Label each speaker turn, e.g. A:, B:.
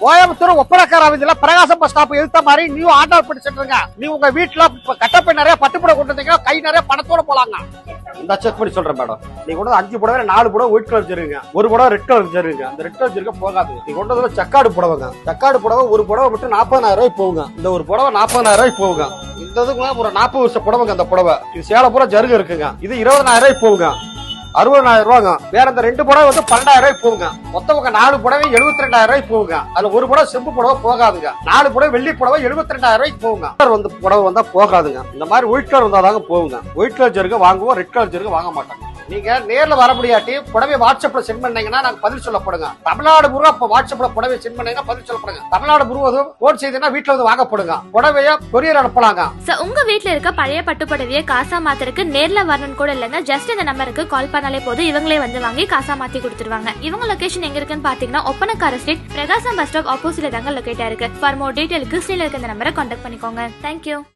A: கோயம்புத்தூர் ஒப்பனக்கார வீதியில பிரகாசம் bus stop எழுத்த மாதிரி நியூ ஆட்டோ பிடிச்சிட்டு நீ உங்க வீட்டுல கட்டப்பை நிறைய பட்டுப்புடவை கொண்டு வந்தீங்கன்னா கை நிறைய பணத்தோட போலாங்க. இந்த செக் பண்ணி சொல்றேன் மேடம் நீ கொண்டு வந்து அஞ்சு புடவை நாலு புடவை ஒயிட் கலர் ஜெருங்க ஒரு புடவை ரெட் கலர் ஜெருங்க அந்த ரெட் கலர் ஜெருங்க போகாது. நீ கொண்டு வந்து செக்காடு புடவைங்க. செக்காடு புடவை ஒரு புடவை மட்டும் நாற்பதாயிரம் ரூபாய் போகுங்க. இந்த ஒரு புடவை நாற்பதாயிரம் ரூபாய் போகுங்க. இந்த இதுக்குள்ள ஒரு நாற்பது வருஷம் புடவைங்க அந்த புடவை. இது சேலை பூரா ஜருகு இருக்குங்க. இது இருபதாயிரம் ரூபாய் போகுங்க. அறுபதாயிரம் ரூபாங்க. வேற இந்த ரெண்டு புடவை வந்து பன்னெண்டாயிரம் ரூபாய் போகுங்க. மொத்தம் நாலு புடவை எழுபத்தி ரெண்டாயிரம் ரூபாய் போகுங்க. அதுல ஒரு புடவை செம்பு புடவை போகாதுங்க. நாலு புடவை வெள்ளி புடவை எழுபத்தி ரெண்டாயிரம் ரூபாய்க்கு போகுங்க. வந்து புடவை வந்தா போகாதுங்க. இந்த மாதிரி ஒயிட் கலர் வந்தாதாங்க போகுங்க. ஒயிட் கலர் ஜெருக வாங்குவோம் ரெட் கலர் ஜெருக வாங்க மாட்டாங்க. நீங்க நேர்ல வர முடியாட்டி புடவை வாட்ஸ்அப்ல சென்ட் பண்ணீங்கன்னா நாங்க பதில் சொல்லப்படுங்க. தமிழ்நாடு முழு அப்ப வாட்ஸ்அப்ல புடவை சென்ட் பண்ணீங்கன்னா பதில் சொல்லப்படுங்க. தமிழ்நாடு முழுவதும் போன் செய்தீங்கன்னா வீட்டுல வந்து வாங்கப்படுங்க. புடவைய கொரியர் அனுப்பலாங்க.
B: உங்க வீட்டுல இருக்க பழைய பட்டு புடவைய காசா மாத்துறதுக்கு நேர்ல வரணும்னு கூட இல்லைங்க ஜஸ்ட் இந்த நம்பருக்கு கால் பண்ணாலே போதும். இவங்களே வந்து வாங்கி காசா மாத்தி கொடுத்துருவாங்க. இவங்க லொகேஷன் எங்க இருக்குன்னு பாத்தீங்கன்னா Oppanakara street Prakasam bus stop ஆப்போசிட்ல தாங்க லொகேட்டா இருக்கு. ஃபார் மோர் டீடைலுக்கு ஸ்ரீல இருக்க இந்த நம்பரை கான்டாக்ட் பண்ணிக்கோங்க. தேங்க்யூ